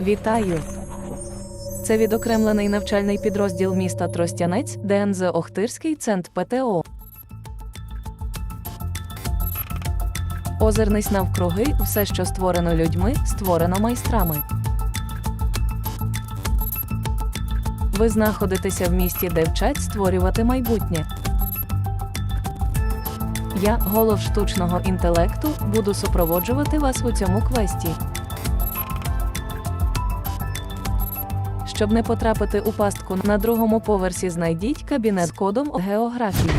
Вітаю! Це відокремлений навчальний підрозділ міста Тростянець, ДНЗ Охтирський центр ПТО. Озирнись навкруги, все, що створено людьми, створено майстрами. Ви знаходитеся в місті, де вчать створювати майбутнє. Я, голов штучного інтелекту, буду супроводжувати вас у цьому квесті. Щоб не потрапити у пастку на другому поверсі, знайдіть кабінет кодом географії.